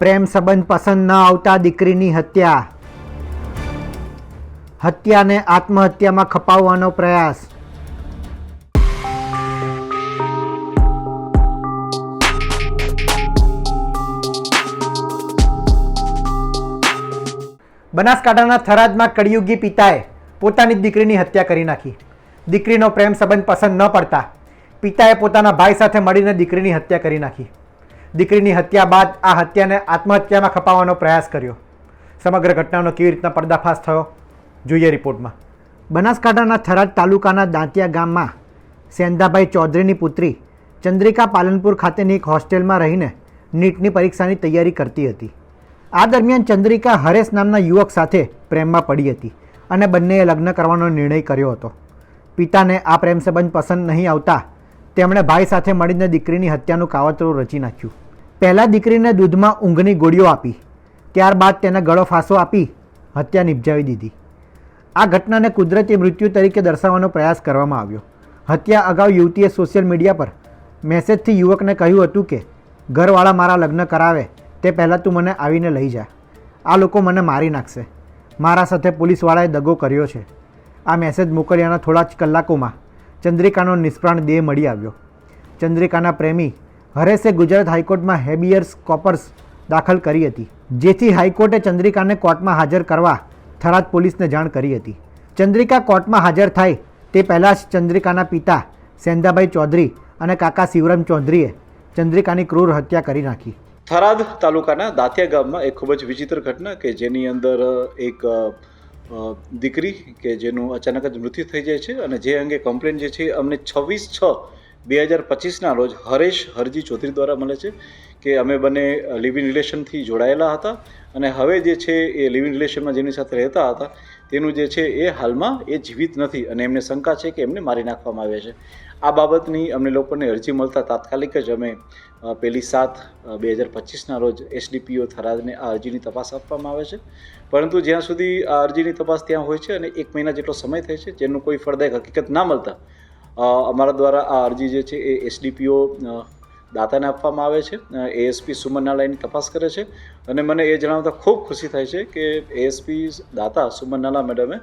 પ્રેમ સંબંધ પસંદ ન આવતા દીકરીની હત્યા. હત્યાને આત્મહત્યામાં ખપાવવાનો પ્રયાસ. બનાસકાંઠાના થરાદમાં કળિયુગી પિતાએ પોતાની દીકરીની હત્યા કરી નાખી. દીકરીનો પ્રેમ સંબંધ પસંદ ન પડતા પિતાએ પોતાના ભાઈ સાથે મળીને દીકરીની હત્યા કરી નાખી. દીકરીની હત્યા બાદ આ હત્યાને આત્મહત્યામાં ખપાવવાનો પ્રયાસ કર્યો. સમગ્ર ઘટનાનો કેવી રીતના પર્દાફાશ થયો? જોઈએ રિપોર્ટમાં. બનાસકાંઠાના થરાદ તાલુકાના દાંતિયા ગામમાં સેંધાભાઈ ચૌધરીની પુત્રી ચંદ્રિકા પાલનપુર ખાતેની એક હોસ્ટેલમાં રહીને નીટની પરીક્ષાની તૈયારી કરતી હતી. આ દરમિયાન ચંદ્રિકા હરેશ નામના યુવક સાથે પ્રેમમાં પડી હતી અને બંનેએ લગ્ન કરવાનો નિર્ણય કર્યો હતો. પિતાને આ પ્રેમ સંબંધ પસંદ નહીં આવતા તેમણે ભાઈ સાથે મળીને દીકરીની હત્યાનું કાવતરું રચી નાખ્યું. પહેલાં દીકરીને દૂધમાં ઊંઘની ગોળીઓ આપી. ત્યારબાદ તેને ગળો ફાંસો આપી હત્યા નિપજાવી દીધી. આ ઘટનાને કુદરતી મૃત્યુ તરીકે દર્શાવવાનો પ્રયાસ કરવામાં આવ્યો. હત્યા અગાઉ યુવતીએ સોશિયલ મીડિયા પર મેસેજથી યુવકને કહ્યું હતું કે, ઘરવાળા મારા લગ્ન કરાવે, તે પહેલાં તું મને આવીને લઈ જા. આ લોકો મને મારી નાખશે. મારા સાથે પોલીસવાળાએ દગો કર્યો છે. આ મેસેજ મોકલ્યાના થોડા જ કલાકોમાં ચંદ્રિકાનો નિષ્પ્રાણ દેહ મળી આવ્યો. ચંદ્રિકાના પ્રેમી હરેશે ગુજરાત હાઈકોર્ટમાં હેબિયર્સ કોપર્સ દાખલ કરી હતી, જેથી હાઈકોર્ટે ચંદ્રિકાને કોર્ટમાં હાજર કરવા થરાદ પોલીસને જાણ કરી હતી. ચંદ્રિકા કોર્ટમાં હાજર થાય તે પહેલાં જ ચંદ્રિકાના પિતા સેંધાભાઈ ચૌધરી અને કાકા શિવરામ ચૌધરીએ ચંદ્રિકાની ક્રૂર હત્યા કરી નાખી. થરાદ તાલુકાના દાંતિયા ગામમાં એક ખૂબ જ વિચિત્ર ઘટના કે જેની અંદર એક દીકરી કે જેનું અચાનક જ મૃત્યુ થઈ જાય છે અને જે અંગે કમ્પ્લેન જે છે અમને છવ્વીસ છ બે હજાર પચીસના રોજ હરેશ હરજી ચૌધરી દ્વારા મળે છે કે અમે બંને લિવ ઇન રિલેશનથી જોડાયેલા હતા અને હવે જે છે એ લિવ ઇન રિલેશનમાં જેની સાથે રહેતા હતા તેનું જે છે એ હાલમાં એ જીવિત નથી અને એમને શંકા છે કે એમને મારી નાખવામાં આવ્યા છે. આ બાબતની અમને લોકોને અરજી મળતા તાત્કાલિક જ અમે પહેલી સાત બે હજાર પચીસના રોજ એસડીપીઓ થરાદને આ અરજીની તપાસ આપવામાં આવે છે. પરંતુ જ્યાં સુધી આ અરજીની તપાસ ત્યાં હોય છે અને એક મહિના જેટલો સમય થાય છે, જેનું કોઈ ફળદાયક હકીકત ના મળતા અમારા દ્વારા આ અરજી જે છે એ એસડીપીઓ દાતાને આપવામાં આવે છે. એએસપી સુમનનાલાયની તપાસ કરે છે. અને મને એ જણાવતા ખૂબ ખુશી થાય છે કે એએસપી દાતા સુમનનાલા મેડમે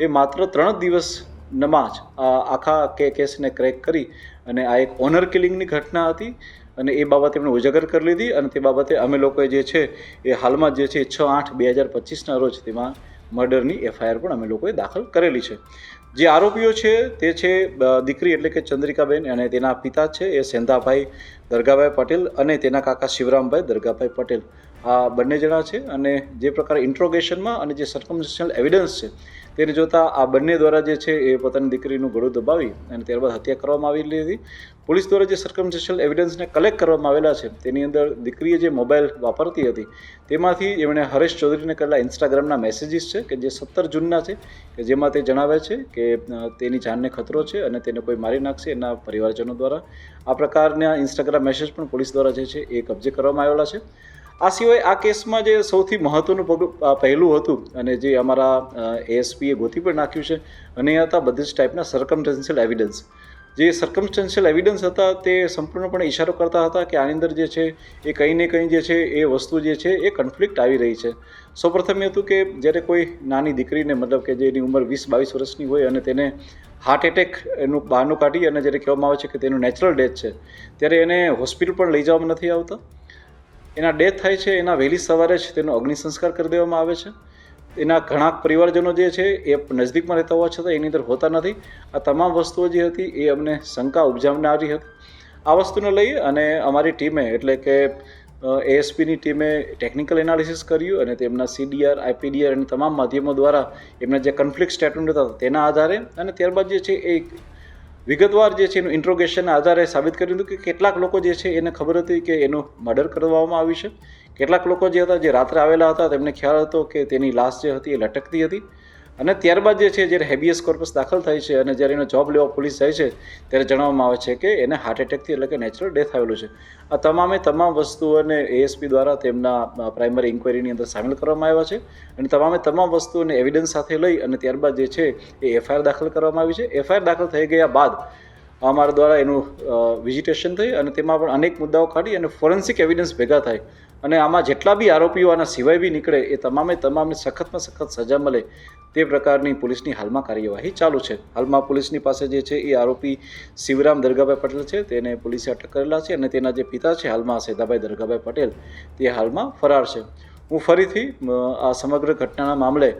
એ માત્ર ત્રણ દિવસ દિવસમાં જ આખા કે, કેસને ક્રેક કરી અને આ એક ઓનર કિલિંગની ઘટના હતી અને એ બાબતે એમણે ઉજાગર કરી લીધી અને તે બાબતે અમે લોકોએ જે છે એ હાલમાં જે છે છ આઠ બે હજાર પચીસના રોજ તેમાં મર્ડરની એફઆઈઆર પણ અમે લોકોએ દાખલ કરેલી છે. જે આરોપીઓ છે તે છે દીકરી એટલે કે ચંદ્રિકાબેન અને તેના પિતા છે એ સેંધાભાઈ દરગાભાઈ પટેલ અને તેના કાકા શિવરામભાઈ દરગાભાઈ પટેલ. આ બંને જણા છે અને જે પ્રકારે ઇન્ટ્રોગેશનમાં અને જે સર્કમસ્ટન્શિયલ એવિડન્સ છે, તેને જોતાં આ બંને દ્વારા જે છે એ પોતાની દીકરીનું ગળું દબાવી અને ત્યારબાદ હત્યા કરવામાં આવેલી હતી પોલીસ દ્વારા જે સર્કમસ્ટન્શિયલ એવિડન્સને કલેક્ટ કરવામાં આવેલા છે, તેની અંદર દીકરીએ જે મોબાઈલ વાપરતી હતી, તેમાંથી એમણે હરેશ ચૌધરીને કરેલા ઇન્સ્ટાગ્રામના મેસેજીસ છે કે જે સત્તર જૂનના છે, કે જેમાં તે જણાવે છે કે તેની જાનને ખતરો છે અને તેને કોઈ મારી નાખશે એના પરિવારજનો દ્વારા. આ પ્રકારના ઇન્સ્ટાગ્રામ મેસેજ પણ પોલીસ દ્વારા જે છે એ કબજે કરવામાં આવેલા છે. આ સિવાય આ કેસમાં જે સૌથી મહત્વનું પહેલું હતું અને જે અમારા એએસપીએ ગોતી પણ નાખ્યું છે અને એ હતા બધી જ ટાઈપના સરકમટેન્શિયલ એવિડન્સ જે સર્કમસ્ટન્શિયલ એવિડન્સ હતા તે સંપૂર્ણપણે ઇશારો કરતા હતા કે આની અંદર જે છે એ કંઈ ને કંઈ જે છે એ વસ્તુ જે છે એ કન્ફ્લિક્ટ આવી રહી છે. સૌપ્રથમ એ હતું કે જ્યારે કોઈ નાની દીકરીને મતલબ કે જેની ઉંમર વીસ બાવીસ વર્ષની હોય અને તેને હાર્ટ એટેક એનું બહારનું કાઢી અને જ્યારે કહેવામાં આવે છે કે તેનું નેચરલ ડેથ છે, ત્યારે એને હોસ્પિટલ પણ લઈ જવામાં નથી આવતા. એના ડેથ થાય છે, એના વહેલી સવારે જ તેનો અગ્નિ સંસ્કાર કરી દેવામાં આવે છે. એના ઘણા પરિવારજનો જે છે, એ નજદીકમાં રહેતા હોવા છતાં એની અંદર હોતા નથી. આ તમામ વસ્તુઓ જે હતી, એ અમને શંકા ઉપજાવનારી હતી. આ વસ્તુને લઈ અને અમારી ટીમે, એટલે કે એએસપીની ટીમે ટેકનિકલ એનાલિસિસ કર્યું અને તેમના સીડીઆર આઈપીડીઆર અને તમામ માધ્યમો દ્વારા એમના જે કન્ફ્લિક્ટ સ્ટેટમેન્ટ હતા તેના આધારે અને ત્યારબાદ જે છે, એ વિગતવાર જે છે એનું ઇન્ટ્રોગેશનના આધારે સાબિત કર્યું હતું કે કેટલાક લોકો જે છે એને ખબર હતી કે એનું મર્ડર કરવામાં આવ્યું છે. કેટલાક લોકો જે હતા, જે રાત્રે આવેલા હતા, તેમને ખ્યાલ હતો કે તેની લાશ જે હતી એ લટકતી હતી. અને ત્યારબાદ જે છે, જ્યારે હેબિયસ કોર્પસ દાખલ થાય છે અને જ્યારે એનો જોબ લેવા પોલીસ જાય છે, ત્યારે જણાવવામાં આવે છે કે એને હાર્ટ એટેકથી એટલે કે નેચરલ ડેથ આવેલું છે. આ તમામે તમામ વસ્તુઓને એએસપી દ્વારા તેમના પ્રાઇમરી ઇન્કવાયરીની અંદર સામેલ કરવામાં આવ્યા છે અને તમામે તમામ વસ્તુઓને એવિડન્સ સાથે લઈ અને ત્યારબાદ જે છે, એ એફઆઈઆર દાખલ કરવામાં આવી છે. એફઆઈઆર દાખલ થઈ ગયા બાદ અમારા દ્વારા એનું વિઝિટેશન થઈ અને તેમાં પણ અનેક મુદ્દાઓ કાઢી અને ફોરેન્સિક એવિડન્સ ભેગા થાય. અને આમાં જેટલા બી આરોપીઓ આના સિવાય બી નીકળે એ તમામે તમામને સખતમાં સખત સજા મળે તે પ્રકારની પોલીસની હાલમાં કાર્યવાહી ચાલુ છે. હાલમાં પોલીસની પાસે જે છે એ આરોપી શિવરામ દરગાભાઈ પટેલ છે. તેને પોલીસે અટક કરેલા છે અને તેના જે પિતા છે હાલમાં સેદાભાઈ દરગાભાઈ પટેલ તે હાલમાં ફરાર છે. હું ફરીથી આ સમગ્ર ઘટનાના મામલે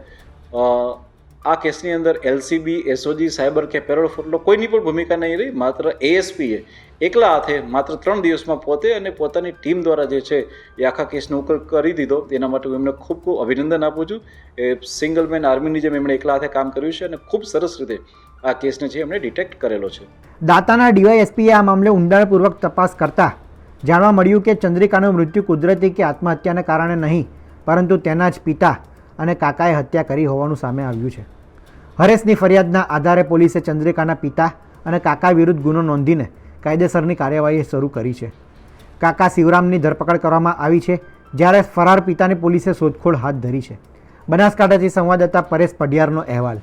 આ કેસની અંદર એલસીબી એસઓજી સાયબર કે પેરોલ ફોટલો કોઈની પણ ભૂમિકા નહીં રહી, માત્ર એએસપીએ એકલા હાથે માત્ર ત્રણ દિવસમાં પોતે અને પોતાની ટીમ દ્વારા જે છે એ આખા કેસનો ઉકેલ કરી દીધો. તેના માટે હું એમને ખૂબ ખૂબ અભિનંદન આપું છું. એ સિંગલ મેન આર્મીની જેમ એમણે એકલા હાથે કામ કર્યું છે અને ખૂબ સરસ રીતે આ કેસને છે એમણે ડિટેક્ટ કરેલો છે. દાતાના ડીવાયએસપીએ આ મામલે ઊંડાણપૂર્વક તપાસ કરતા જાણવા મળ્યું કે ચંદ્રિકાનું મૃત્યુ કુદરતી કે આત્મહત્યાને કારણે નહીં, પરંતુ તેના જ પિતા અને કાકાએ હત્યા કરી હોવાનું સામે આવ્યું છે. હરેશની ફરિયાદના આધારે પોલીસે ચંદ્રિકાના પિતા અને કાકા વિરુદ્ધ ગુનો નોંધીને કાયદેસરની કાર્યવાહી શરૂ કરી છે. કાકા શિવરામની ધરપકડ કરવામાં આવી છે, જ્યારે ફરાર પિતાની પોલીસે શોધખોળ હાથ ધરી છે. બનાસકાંઠાથી સંવાદદાતા પરેશ પઢિયારનો અહેવાલ.